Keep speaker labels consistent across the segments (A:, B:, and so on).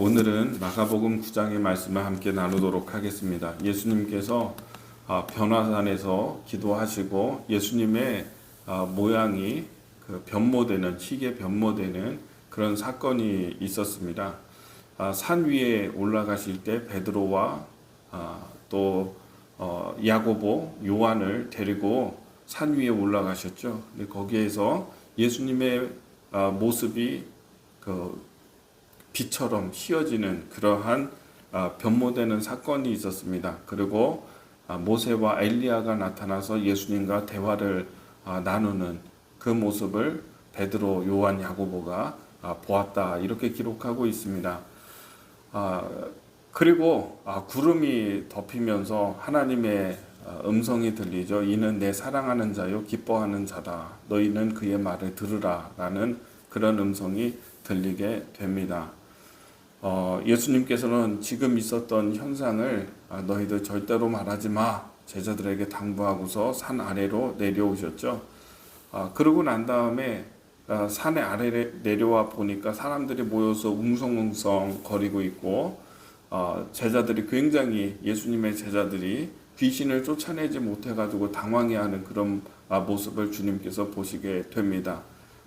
A: 오늘은 마가복음 9장의 말씀을 함께 나누도록 하겠습니다. 예수님께서 아, 변화산에서 기도하시고 예수님의 아, 모양이 그 변모되는 희게 변모되는 그런 사건이 있었습니다. 아, 산 위에 올라가실 때 베드로와 아, 또 어, 야고보, 요한을 데리고 산 위에 올라가셨죠. 거기에서 예수님의 아, 모습이 그 빛처럼 휘어지는 그러한 아, 변모되는 사건이 있었습니다. 그리고 아, 모세와 엘리야가 나타나서 예수님과 대화를 아, 나누는 그 모습을 베드로, 요한, 야고보가 아, 보았다 이렇게 기록하고 있습니다. 아, 그리고 아, 구름이 덮이면서 하나님의 아, 음성이 들리죠. 이는 내 사랑하는 자요 기뻐하는 자다. 너희는 그의 말을 들으라라는 그런 음성이 들리게 됩니다. 어, 예수님께서는 지금 있었던 현상을 아, 너희들 절대로 말하지 마 제자들에게 당부하고서 산 아래로 내려오셨죠. 아, 그러고 난 다음에 아, 산의 아래에 내려와 보니까 사람들이 모여서 웅성웅성 거리고 있고 어, 제자들이 굉장히 예수님의 제자들이 귀신을 쫓아내지 못해가지고 당황해하는 그런 아, 모습을 주님께서 보시게 됩니다.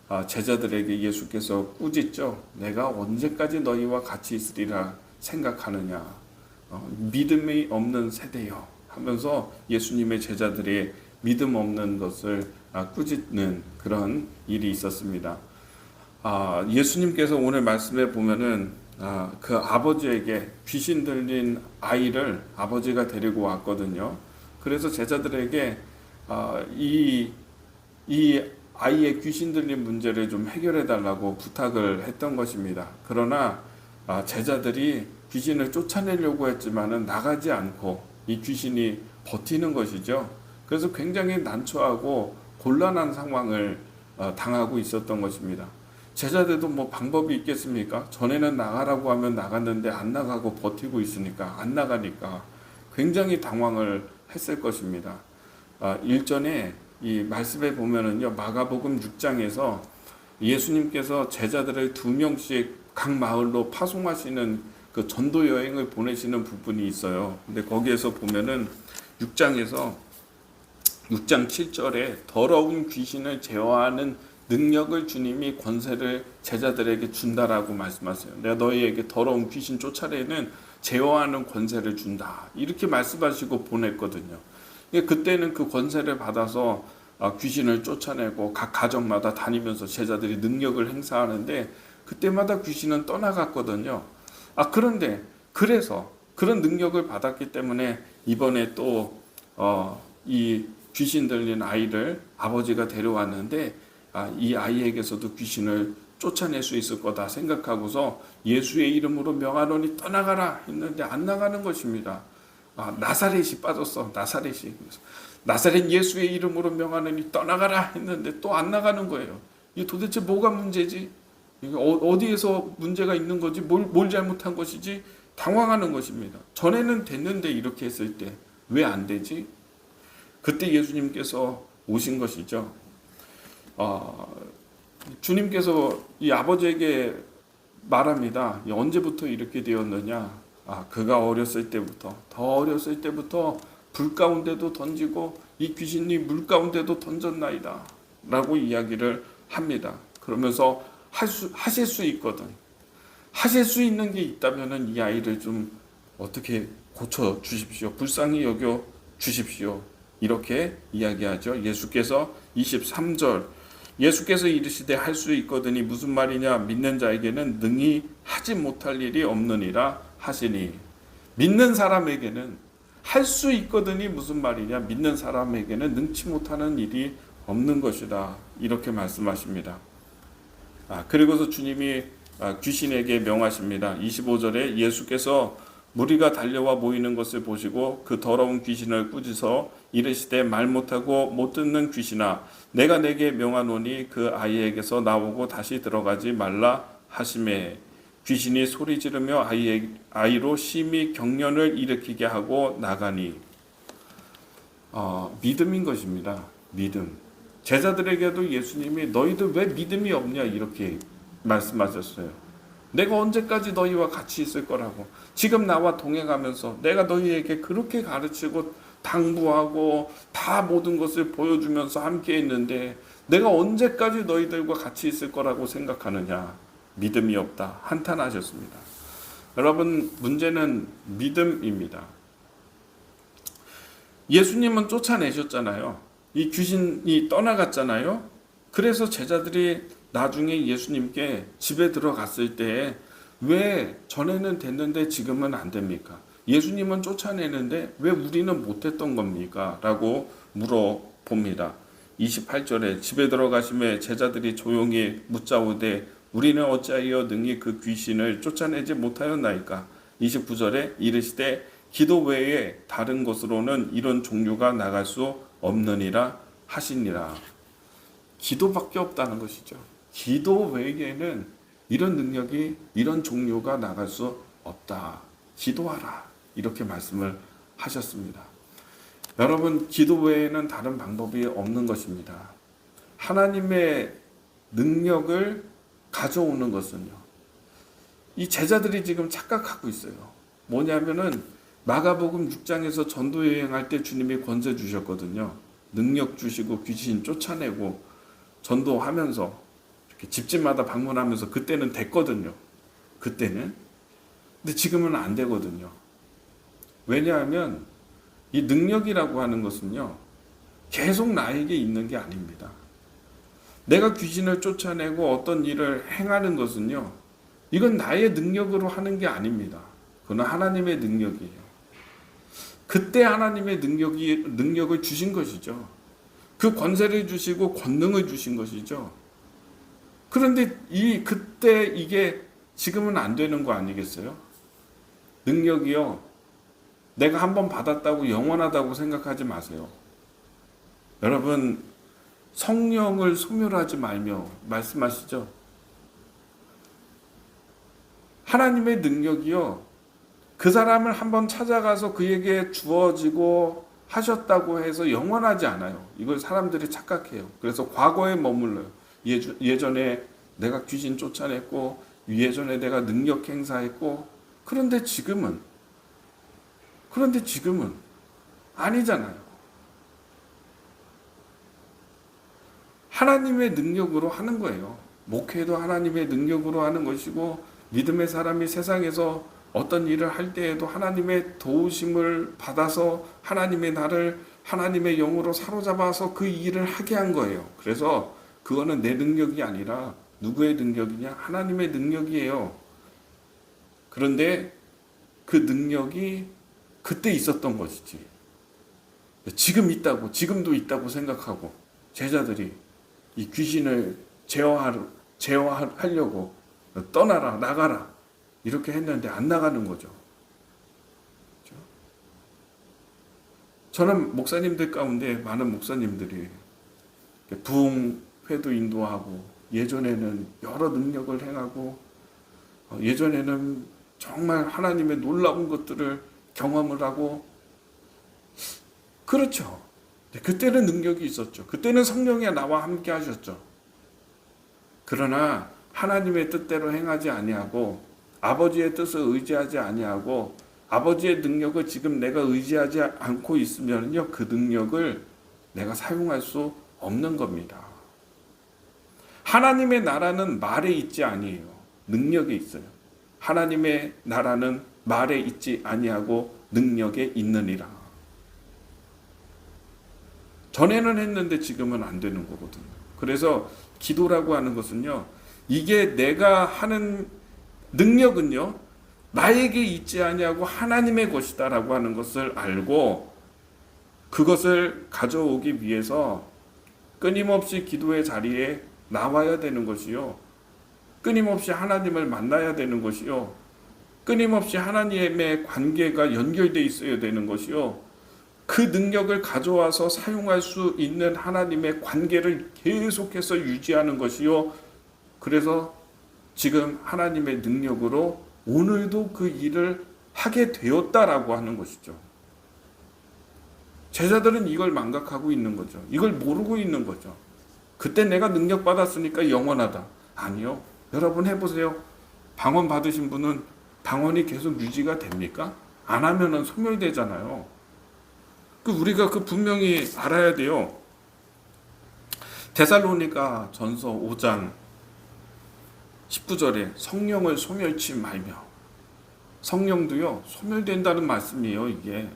A: 아, 제자들에게 예수께서 꾸짖죠. 내가 언제까지 너희와 같이 있으리라 생각하느냐. 어, 믿음이 없는 세대요. 하면서 예수님의 제자들이 믿음 없는 것을 아, 꾸짖는 그런 일이 있었습니다. 아, 예수님께서 오늘 말씀에 보면은 아, 그 아버지에게 귀신 들린 아이를 아버지가 데리고 왔거든요. 그래서 제자들에게 아, 이, 이 아이의 귀신 들린 문제를 좀 해결해 달라고 부탁을 했던 것입니다. 그러나 아, 제자들이 귀신을 쫓아내려고 했지만은 나가지 않고 이 귀신이 버티는 것이죠. 그래서 굉장히 난처하고 곤란한 상황을 어, 당하고 있었던 것입니다. 제자들도 뭐 방법이 있겠습니까? 전에는 나가라고 하면 나갔는데 안 나가고 버티고 있으니까 안 나가니까 굉장히 당황을 했을 것입니다. 아, 일전에 이 말씀에 보면은요 마가복음 6장에서 예수님께서 제자들을 두 명씩 각 마을로 파송하시는 그 전도 여행을 보내시는 부분이 있어요. 근데 거기에서 보면은 6장에서 6장 7절에 더러운 귀신을 제어하는 능력을 주님이 권세를 제자들에게 준다라고 말씀하세요. 내가 너희에게 더러운 귀신 쫓아내는 제어하는 권세를 준다. 이렇게 말씀하시고 보냈거든요. 그때는 그 권세를 받아서 아, 귀신을 쫓아내고 각 가정마다 다니면서 제자들이 능력을 행사하는데 그때마다 귀신은 떠나갔거든요. 아 그런데 그래서 그런 능력을 받았기 때문에 이번에 또 어, 이 귀신 들린 아이를 아버지가 데려왔는데 아, 이 아이에게서도 귀신을 쫓아낼 수 있을 거다 생각하고서 예수의 이름으로 명하노니 떠나가라 했는데 안 나가는 것입니다. 아, 나사렛이 빠졌어. 나사렛이. 그래서 나사렛 예수의 이름으로 명하노니 떠나가라 했는데 또 안 나가는 거예요. 이 도대체 뭐가 문제지? 이게 어, 어디에서 문제가 있는 거지? 뭘, 뭘 잘못한 것이지? 당황하는 것입니다. 전에는 됐는데 이렇게 했을 때 왜 안 되지? 그때 예수님께서 오신 것이죠. 어, 주님께서 이 아버지에게 말합니다. 언제부터 이렇게 되었느냐? 아, 그가 어렸을 때부터, 더 어렸을 때부터 불 가운데도 던지고 이 귀신이 물 가운데도 던졌나이다. 라고 이야기를 합니다. 그러면서 할 수, 하실 수 있거든. 하실 수 있는 게 있다면은 이 아이를 좀 어떻게 고쳐 주십시오. 불쌍히 여겨 주십시오. 이렇게 이야기하죠. 예수께서 23절 예수께서 이르시되 할 수 있거든이 무슨 말이냐 믿는 자에게는 능히 하지 못할 일이 없느니라 하시니 믿는 사람에게는 할 수 있거든이 무슨 말이냐 믿는 사람에게는 능치 못하는 일이 없는 것이다 이렇게 말씀하십니다. 아, 그리고서 주님이 아, 귀신에게 명하십니다. 25절에 예수께서 무리가 달려와 모이는 것을 보시고 그 더러운 귀신을 꾸짖어 이르시되 말 못하고 못 듣는 귀신아 내가 내게 명하노니 그 아이에게서 나오고 다시 들어가지 말라 하심에 귀신이 소리 지르며 아이, 아이로 심히 경련을 일으키게 하고 나가니 어, 믿음인 것입니다. 믿음. 제자들에게도 예수님이 너희들 왜 믿음이 없냐 이렇게 말씀하셨어요. 내가 언제까지 너희와 같이 있을 거라고. 지금 나와 동행하면서 내가 너희에게 그렇게 가르치고 당부하고 다 모든 것을 보여주면서 함께 있는데 내가 언제까지 너희들과 같이 있을 거라고 생각하느냐. 믿음이 없다. 한탄하셨습니다. 여러분, 문제는 믿음입니다. 예수님은 쫓아내셨잖아요. 이 귀신이 떠나갔잖아요. 그래서 제자들이 나중에 예수님께 집에 들어갔을 때 왜 전에는 됐는데 지금은 안 됩니까? 예수님은 쫓아내는데 왜 우리는 못했던 겁니까? 라고 물어봅니다. 28절에 집에 들어가심에 제자들이 조용히 묻자오되 우리는 어찌하여 능히 그 귀신을 쫓아내지 못하였나이까? 29절에 이르시되 기도 외에 다른 것으로는 이런 종류가 나갈 수 없느니라 하시니라. 기도밖에 없다는 것이죠. 기도 외에는 이런 능력이 이런 종류가 나갈 수 없다. 기도하라. 이렇게 말씀을 하셨습니다. 여러분, 기도 외에는 다른 방법이 없는 것입니다. 하나님의 능력을 가져오는 것은요. 이 제자들이 지금 착각하고 있어요. 뭐냐면은 마가복음 6장에서 전도 여행할 때 주님이 권세 주셨거든요. 능력 주시고 귀신 쫓아내고 전도하면서 이렇게 집집마다 방문하면서 그때는 됐거든요. 그때는. 근데 지금은 안 되거든요. 왜냐하면 이 능력이라고 하는 것은요. 계속 나에게 있는 게 아닙니다. 내가 귀신을 쫓아내고 어떤 일을 행하는 것은요. 이건 나의 능력으로 하는 게 아닙니다. 그건 하나님의 능력이에요. 그때 하나님의 능력이 능력을 주신 것이죠. 그 권세를 주시고 권능을 주신 것이죠. 그런데 이 그때 이게 지금은 안 되는 거 아니겠어요? 능력이요. 내가 한번 받았다고 영원하다고 생각하지 마세요. 여러분 성령을 소멸하지 말며 말씀하시죠. 하나님의 능력이요. 그 사람을 한번 찾아가서 그에게 주어지고 하셨다고 해서 영원하지 않아요. 이걸 사람들이 착각해요. 그래서 과거에 머물러요. 예전에 내가 귀신 쫓아냈고, 예전에 내가 능력 행사했고, 그런데 지금은, 그런데 지금은 아니잖아요. 하나님의 능력으로 하는 거예요. 목회도 하나님의 능력으로 하는 것이고, 믿음의 사람이 세상에서 어떤 일을 할 때에도 하나님의 도우심을 받아서 하나님의 나를 하나님의 영으로 사로잡아서 그 일을 하게 한 거예요. 그래서 그거는 내 능력이 아니라 누구의 능력이냐? 하나님의 능력이에요. 그런데 그 능력이 그때 있었던 것이지. 지금 있다고, 지금도 있다고 생각하고 제자들이 이 귀신을 제어하려, 제어하려고 떠나라, 나가라. 이렇게 했는데 안 나가는 거죠. 그렇죠? 저는 목사님들 가운데 많은 목사님들이 부흥회도 인도하고 예전에는 여러 능력을 행하고 어, 예전에는 정말 하나님의 놀라운 것들을 경험을 하고 그렇죠. 그때는 능력이 있었죠. 그때는 성령이 나와 함께 하셨죠. 그러나 하나님의 뜻대로 행하지 아니하고 아버지의 뜻을 의지하지 아니하고 아버지의 능력을 지금 내가 의지하지 않고 있으면요 그 능력을 내가 사용할 수 없는 겁니다. 하나님의 나라는 말에 있지 아니에요. 능력에 있어요. 하나님의 나라는 말에 있지 아니하고 능력에 있느니라. 전에는 했는데 지금은 안 되는 거거든요. 그래서 기도라고 하는 것은요. 이게 내가 하는 능력은요. 나에게 있지 아니하고 하나님의 것이다라고 하는 것을 알고 그것을 가져오기 위해서 끊임없이 기도의 자리에 나와야 되는 것이요. 끊임없이 하나님을 만나야 되는 것이요. 끊임없이 하나님의 관계가 연결돼 있어야 되는 것이요. 그 능력을 가져와서 사용할 수 있는 하나님의 관계를 계속해서 유지하는 것이요. 그래서 지금 하나님의 능력으로 오늘도 그 일을 하게 되었다라고 하는 것이죠. 제자들은 이걸 망각하고 있는 거죠. 이걸 모르고 있는 거죠. 그때 내가 능력 받았으니까 영원하다. 아니요. 여러분 해보세요. 방언 받으신 분은 방언이 계속 유지가 됩니까? 안 하면은 소멸되잖아요. 그 우리가 그 분명히 알아야 돼요. 데살로니가 전서 5장 19절에 성령을 소멸치 말며 성령도요 소멸된다는 말씀이에요 이게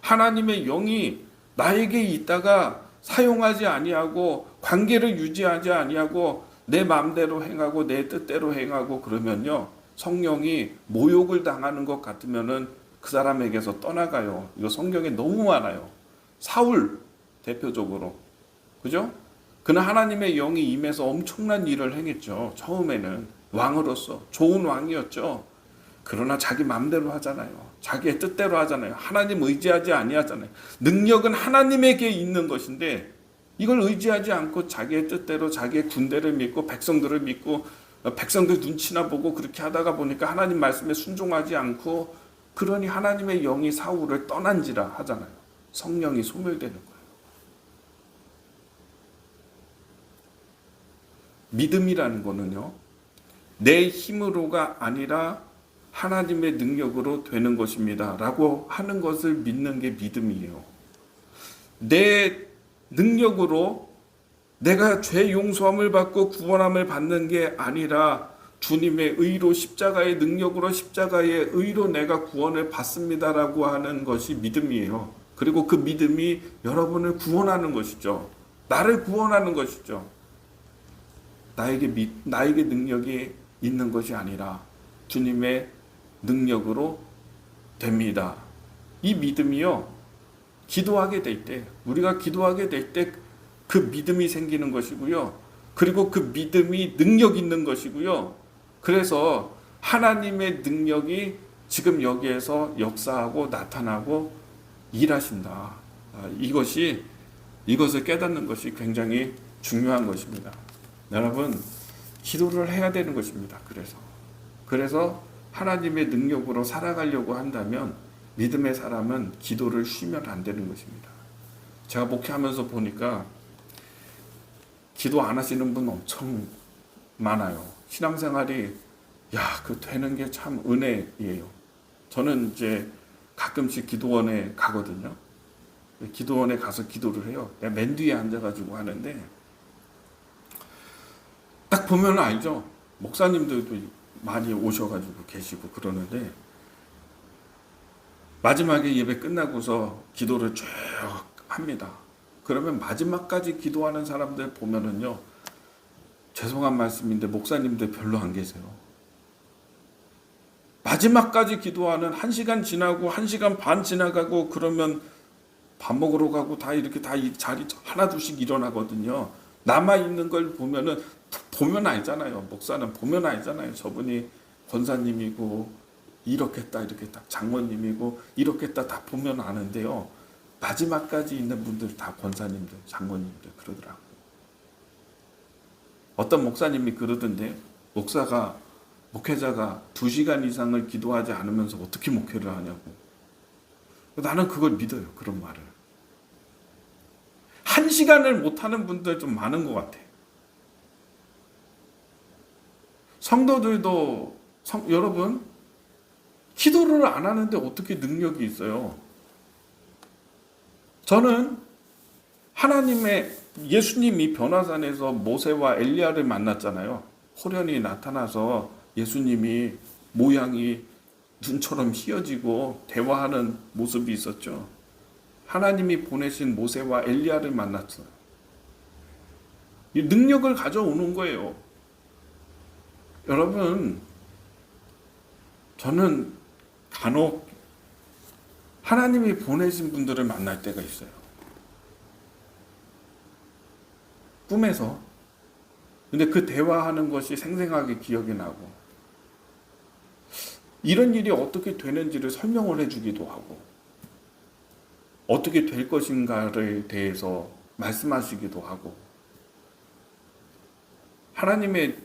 A: 하나님의 영이 나에게 있다가 사용하지 아니하고 관계를 유지하지 아니하고 내 마음대로 행하고 내 뜻대로 행하고 그러면요 성령이 모욕을 당하는 것 같으면은 그 사람에게서 떠나가요 이거 성경에 너무 많아요 사울 대표적으로 그죠? 그는 하나님의 영이 임해서 엄청난 일을 행했죠 처음에는 왕으로서 좋은 왕이었죠 그러나 자기 마음대로 하잖아요. 자기의 뜻대로 하잖아요. 하나님 의지하지 아니하잖아요. 능력은 하나님에게 있는 것인데 이걸 의지하지 않고 자기의 뜻대로 자기의 군대를 믿고 백성들을 믿고 어, 백성들 눈치나 보고 그렇게 하다가 보니까 하나님 말씀에 순종하지 않고 그러니 하나님의 영이 사울을 떠난지라 하잖아요. 성령이 소멸되는 거예요. 믿음이라는 거는요. 내 힘으로가 아니라 하나님의 능력으로 되는 것입니다. 라고 하는 것을 믿는 게 믿음이에요. 내 능력으로 내가 죄 용서함을 받고 구원함을 받는 게 아니라 주님의 의로 십자가의 능력으로 십자가의 의로 내가 구원을 받습니다라고 하는 것이 믿음이에요. 그리고 그 믿음이 여러분을 구원하는 것이죠. 나를 구원하는 것이죠. 나에게 미, 나에게 능력이 있는 것이 아니라 주님의 능력으로 됩니다. 이 믿음이요. 기도하게 될 때, 우리가 기도하게 될 때 그 믿음이 생기는 것이고요. 그리고 그 믿음이 능력 있는 것이고요. 그래서 하나님의 능력이 지금 여기에서 역사하고 나타나고 일하신다. 아, 이것이 이것을 깨닫는 것이 굉장히 중요한 것입니다. 여러분 기도를 해야 되는 것입니다. 그래서 그래서 하나님의 능력으로 살아가려고 한다면 믿음의 사람은 기도를 쉬면 안 되는 것입니다. 제가 목회하면서 보니까 기도 안 하시는 분 엄청 많아요. 신앙생활이 야, 그 되는 게 참 은혜예요. 저는 이제 가끔씩 기도원에 가거든요. 기도원에 가서 기도를 해요. 맨 뒤에 앉아가지고 하는데 딱 보면 알죠. 목사님들도 많이 오셔가지고 계시고 그러는데 마지막에 예배 끝나고서 기도를 쭉 합니다. 그러면 마지막까지 기도하는 사람들 보면은요, 죄송한 말씀인데 목사님들 별로 안 계세요. 마지막까지 기도하는 한 시간 지나고 한 시간 반 지나가고 그러면 밥 먹으러 가고 다 이렇게 다이 자리 하나 둘씩 일어나거든요. 남아 있는 걸 보면은 보면 알잖아요. 목사는 보면 알잖아요. 저분이 권사님이고 이렇겠다 이렇겠다 장모님이고 이렇겠다 다 보면 아는데요. 마지막까지 있는 분들 다 권사님들, 장모님들 그러더라고요. 어떤 목사님이 그러던데 목사가 목회자가 두 시간 이상을 기도하지 않으면서 어떻게 목회를 하냐고. 나는 그걸 믿어요. 그런 말을. 한 시간을 못하는 분들 좀 많은 것 같아. 성도들도 성, 여러분 기도를 안 하는데 어떻게 능력이 있어요? 저는 하나님의 예수님이 변화산에서 모세와 엘리야를 만났잖아요. 호련이 나타나서 예수님이 모양이 눈처럼 휘어지고 대화하는 모습이 있었죠. 하나님이 보내신 모세와 엘리야를 만났어요. 이 능력을 가져오는 거예요. 여러분, 저는 간혹 하나님이 보내신 분들을 만날 때가 있어요. 꿈에서. 근데 그 대화하는 것이 생생하게 기억이 나고, 이런 일이 어떻게 되는지를 설명을 해주기도 하고, 어떻게 될 것인가를 대해서 말씀하시기도 하고, 하나님의,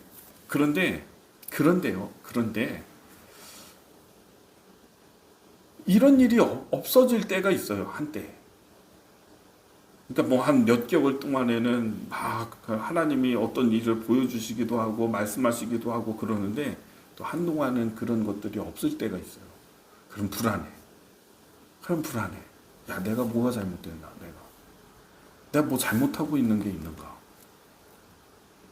A: 그런데, 그런데요, 그런데, 이런 일이 없어질 때가 있어요, 한때. 그러니까 뭐 한 몇 개월 동안에는 막 하나님이 어떤 일을 보여주시기도 하고 말씀하시기도 하고 그러는데 또또 한동안은 그런 것들이 없을 때가 있어요. 그럼 불안해. 그럼 불안해. 야, 내가 뭐가 잘못됐나, 내가. 내가 뭐 잘못하고 있는 게 있는가.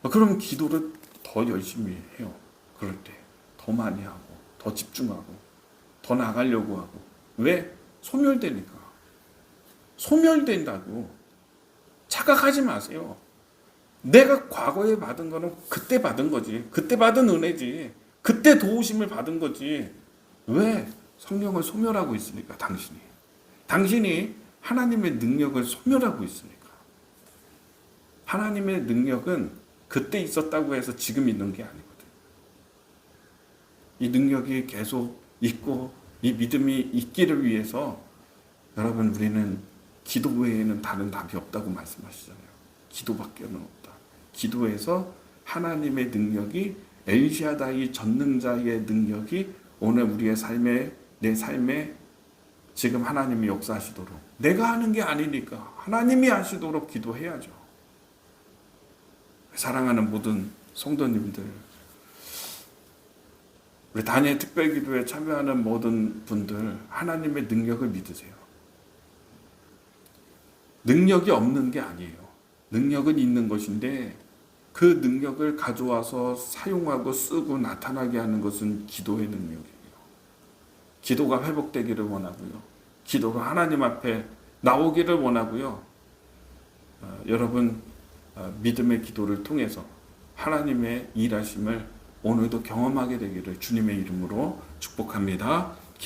A: 아, 그럼 기도를 더 열심히 해요. 그럴 때. 더 많이 하고, 더 집중하고, 더 나가려고 하고. 왜? 소멸되니까. 소멸된다고. 착각하지 마세요. 내가 과거에 받은 거는 그때 받은 거지. 그때 받은 은혜지. 그때 도우심을 받은 거지. 왜? 성령을 소멸하고 있으니까, 당신이. 당신이 하나님의 능력을 소멸하고 있으니까. 하나님의 능력은 그때 있었다고 해서 지금 있는 게 아니거든. 이 능력이 계속 있고, 이 믿음이 있기를 위해서 여러분, 우리는 기도 외에는 다른 답이 없다고 말씀하시잖아요. 기도밖에는 없다. 기도에서 하나님의 능력이 엘시아다이 전능자의 능력이 오늘 우리의 삶에 내 삶에 지금 하나님이 역사하시도록 내가 하는 게 아니니까 하나님이 하시도록 기도해야죠. 사랑하는 모든 성도님들 우리 단일 특별기도에 참여하는 모든 분들 하나님의 능력을 믿으세요. 능력이 없는 게 아니에요. 능력은 있는 것인데 그 능력을 가져와서 사용하고 쓰고 나타나게 하는 것은 기도의 능력이에요. 기도가 회복되기를 원하고요. 기도가 하나님 앞에 나오기를 원하고요. 어, 여러분 어, 믿음의 기도를 통해서 하나님의 일하심을 오늘도 경험하게 되기를 주님의 이름으로 축복합니다.